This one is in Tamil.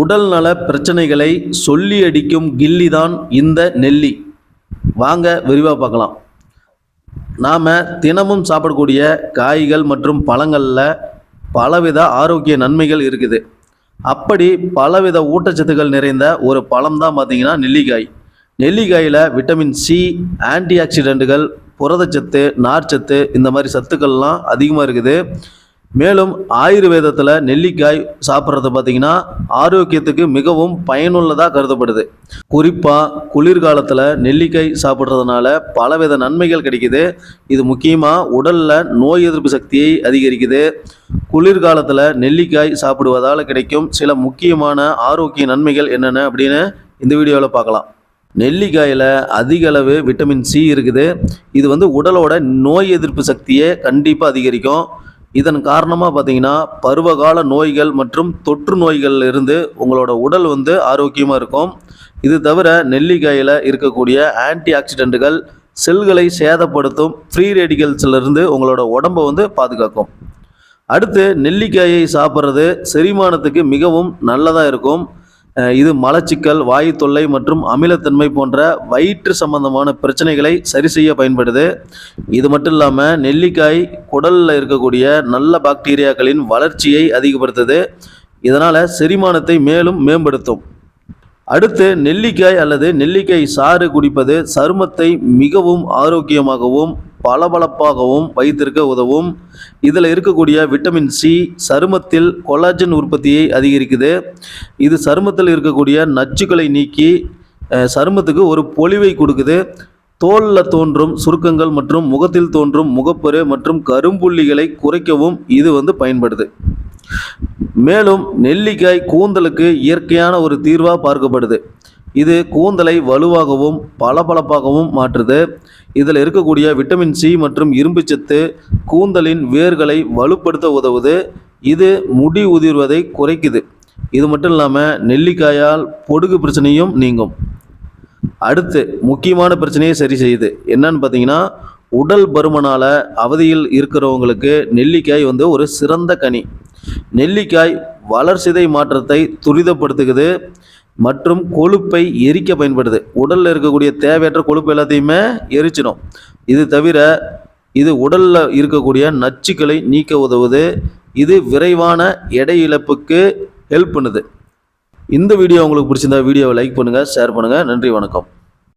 உடல் நல பிரச்சனைகளை சொல்லி அடிக்கும் கில்லி தான் இந்த நெல்லி. வாங்க விரிவாக பார்க்கலாம். நாம் தினமும் சாப்பிடக்கூடிய காய்கள் மற்றும் பழங்களில் பலவித ஆரோக்கிய நன்மைகள் இருக்குது. அப்படி பலவித ஊட்டச்சத்துக்கள் நிறைந்த ஒரு பழம் தான் பார்த்திங்கன்னா நெல்லிக்காய். நெல்லிக்காயில் விட்டமின் சி ஆன்டி ஆக்சிடென்ட்டுகள் புரதச்சத்து நார்ச்சத்து இந்த மாதிரி சத்துக்கள்லாம் அதிகமாக இருக்குது. மேலும் ஆயுர்வேதத்தில் நெல்லிக்காய் சாப்பிட்றது பார்த்திங்கன்னா ஆரோக்கியத்துக்கு மிகவும் பயனுள்ளதாக கருதப்படுது. குறிப்பாக குளிர்காலத்தில் நெல்லிக்காய் சாப்பிட்றதுனால பலவித நன்மைகள் கிடைக்குது. இது முக்கியமாக உடலில் நோய் எதிர்ப்பு சக்தியை அதிகரிக்குது. குளிர்காலத்தில் நெல்லிக்காய் சாப்பிடுவதால் கிடைக்கும் சில முக்கியமான ஆரோக்கிய நன்மைகள் என்னென்ன அப்படின்னு இந்த வீடியோவில் பார்க்கலாம். நெல்லிக்காயில் அதிக அளவு விட்டமின் சி இருக்குது. இது வந்து உடலோட நோய் எதிர்ப்பு சக்தியை கண்டிப்பாக அதிகரிக்கும். இதன் காரணமாக பார்த்தீங்கன்னா பருவகால நோய்கள் மற்றும் தொற்று நோய்கள்ல இருந்து உங்களோட உடல் வந்து ஆரோக்கியமாக இருக்கும். இது தவிர நெல்லிக்காயில் இருக்கக்கூடிய ஆன்டி ஆக்சிடென்ட்டுகள் செல்களை சேதப்படுத்தும் ஃப்ரீ ரேடிகல்ஸ்லேருந்து உங்களோட உடம்பை வந்து பாதுகாக்கும். அடுத்து நெல்லிக்காயை சாப்பிட்றது செரிமானத்துக்கு மிகவும் நல்லதாக இருக்கும். இது மலச்சிக்கல் வாயு தொல்லை மற்றும் அமிலத்தன்மை போன்ற வயிற்று சம்பந்தமான பிரச்சனைகளை சரி செய்ய பயன்படுது. இது மட்டும் இல்லாமல் நெல்லிக்காய் குடலில் இருக்கக்கூடிய நல்ல பாக்டீரியாக்களின் வளர்ச்சியை அதிகப்படுத்துது. இதனால் செரிமானத்தை மேலும் மேம்படுத்தும். அடுத்து நெல்லிக்காய் அல்லது நெல்லிக்காய் சாறு குடிப்பது சருமத்தை மிகவும் ஆரோக்கியமாகவும் பளபளப்பாகவும் வைத்திருக்க உதவும். இதில் இருக்கக்கூடிய விட்டமின் சி சருமத்தில் கொலாஜன் உற்பத்தியை அதிகரிக்குது. இது சருமத்தில் இருக்கக்கூடிய நச்சுக்களை நீக்கி சருமத்துக்கு ஒரு பொலிவை கொடுக்குது. தோலில் தோன்றும் சுருக்கங்கள் மற்றும் முகத்தில் தோன்றும் முகப்பரு மற்றும் கரும்புள்ளிகளை குறைக்கவும் இது வந்து பயன்படுது. மேலும் நெல்லிக்காய் கூந்தலுக்கு இயற்கையான ஒரு தீர்வாக பார்க்கப்படுது. இது கூந்தலை வலுவாகவும் பளபளப்பாகவும் மாற்றுது. இதில் இருக்கக்கூடிய விட்டமின் சி மற்றும் இரும்புச்சத்து கூந்தலின் வேர்களை வலுப்படுத்த உதவுது. இது முடி உதிர்வதை குறைக்குது. இது மட்டும் இல்லாமல் நெல்லிக்காயால் பொடுகு பிரச்சனையும் நீங்கும். அடுத்து முக்கியமான பிரச்சனையை சரி செய்யுது. என்னன்னு பார்த்தீங்கன்னா உடல் பருமனால் அவதியில் இருக்கிறவங்களுக்கு நெல்லிக்காய் வந்து ஒரு சிறந்த கனி. நெல்லிக்காய் வளர்சிதை மாற்றத்தை துரிதப்படுத்துகிறது மற்றும் கொழுப்பை எரிக்க பயன்படுது. உடலில் இருக்கக்கூடிய தேவையற்ற கொழுப்பு எல்லாத்தையுமே எரிச்சிடும். இது தவிர இது உடலில் இருக்கக்கூடிய நச்சுக்களை நீக்க உதவுது. இது விரைவான எடை இழப்புக்கு ஹெல்ப் பண்ணுது. இந்த வீடியோ உங்களுக்கு பிடிச்சிருந்தா வீடியோவை லைக் பண்ணுங்கள் ஷேர் பண்ணுங்கள் நன்றி வணக்கம்.